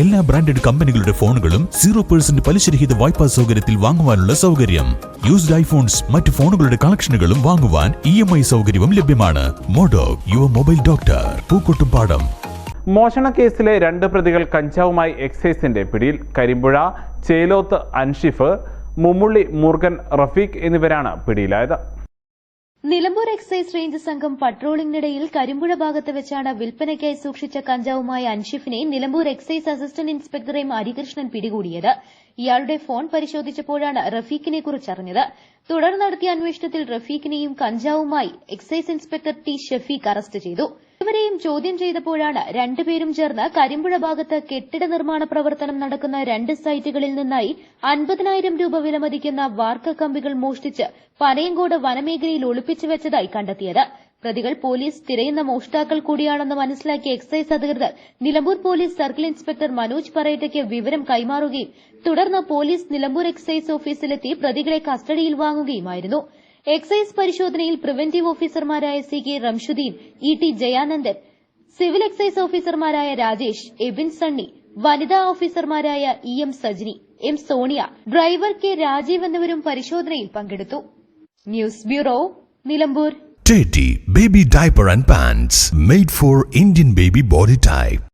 എല്ലാ ബ്രാൻഡഡ് കമ്പനികളുടെ ഫോണുകളും സീറോ പേഴ്സന്റ് പലിശരഹിത വായ്പാ സൗകര്യത്തിൽ വാങ്ങുവാനുള്ള സൗകര്യം. യൂസ്ഡ് ഐഫോൺസ് മറ്റ് ഫോണുകളുടെ കളക്ഷനുകളും വാങ്ങുവാൻ ഇ എം ഐ സൗകര്യവും ലഭ്യമാണ്. മോഡോ യുവർ മൊബൈൽ ഡോക്ടർ പൂക്കോട്ടുംപാടം മോഷണ കേസിലെ രണ്ട് പ്രതികൾ കഞ്ചാവുമായി എക്സൈസിന്റെ പിടിയിൽ കരിമ്പുഴ ചേലോത്ത് അൻഷിഫ് മുമ്മുള്ളി മുർഗൻ റഫീഖ് എന്നിവരാണ് പിടിയിലായത്. നിലമ്പൂർ എക്സൈസ് റേഞ്ച് സംഘം പട്രോളിംഗിനിടയിൽ കരിമ്പുഴ ഭാഗത്ത് വെച്ചാണ് വിൽപ്പനയ്ക്കായി സൂക്ഷിച്ച കഞ്ചാവുമായ അൻഷിഫിനെ Nilambur excise assistant inspector Harikrishnan പിടികൂടിയത്. ഇയാളുടെ ഫോൺ പരിശോധിച്ചപ്പോഴാണ് റഫീഖിനെ കുറിച്ചറിഞ്ഞത്. തുടർന്ന് നടത്തിയ അന്വേഷണത്തിൽ റഫീഖിനെയും കഞ്ചാവുമായി excise inspector T Shafeeq arrest ചെയ്തു. ഇവരെയും ചോദ്യം ചെയ്തപ്പോഴാണ് രണ്ടുപേരും ചേർന്ന് കരിമ്പുഴ ഭാഗത്ത് കെട്ടിട നിർമ്മാണ പ്രവർത്തനം നടക്കുന്ന രണ്ട് സൈറ്റുകളിൽ നിന്നായി അൻപതിനായിരം രൂപ വിലമതിക്കുന്ന വാർക്ക കമ്പികൾ മോഷ്ടിച്ച് പനയങ്കോട് വനമേഖലയിൽ ഒളിപ്പിച്ചു വെച്ചതായി കണ്ടെത്തിയത്. പ്രതികൾ പോലീസ് തിരയുന്ന മോഷ്ടാക്കൾ കൂടിയാണെന്ന് മനസ്സിലാക്കിയ എക്സൈസ് അധികൃതർ Nilambur police circle inspector Manoj പറയറ്റയ്ക്ക് വിവരം കൈമാറുകയും തുടർന്ന് പോലീസ് നിലമ്പൂർ എക്സൈസ് ഓഫീസിലെത്തി പ്രതികളെ കസ്റ്റഡിയിൽ വാങ്ങുകയുമായിരുന്നു. എക്സൈസ് പരിശോധനയിൽ പ്രിവന്റീവ് ഓഫീസർമാരായ C K Ramshuddeen E T Jayanandan civil excise ഓഫീസർമാരായ രാജേഷ് എബിൻ സണ്ണി വനിതാ ഓഫീസർമാരായ E M Sajini M Soniya driver K Rajeev എന്നിവരും പരിശോധനയിൽ പങ്കെടുത്തു news bureau Nilambur Teddy Baby Diaper and Pants made for Indian baby body type.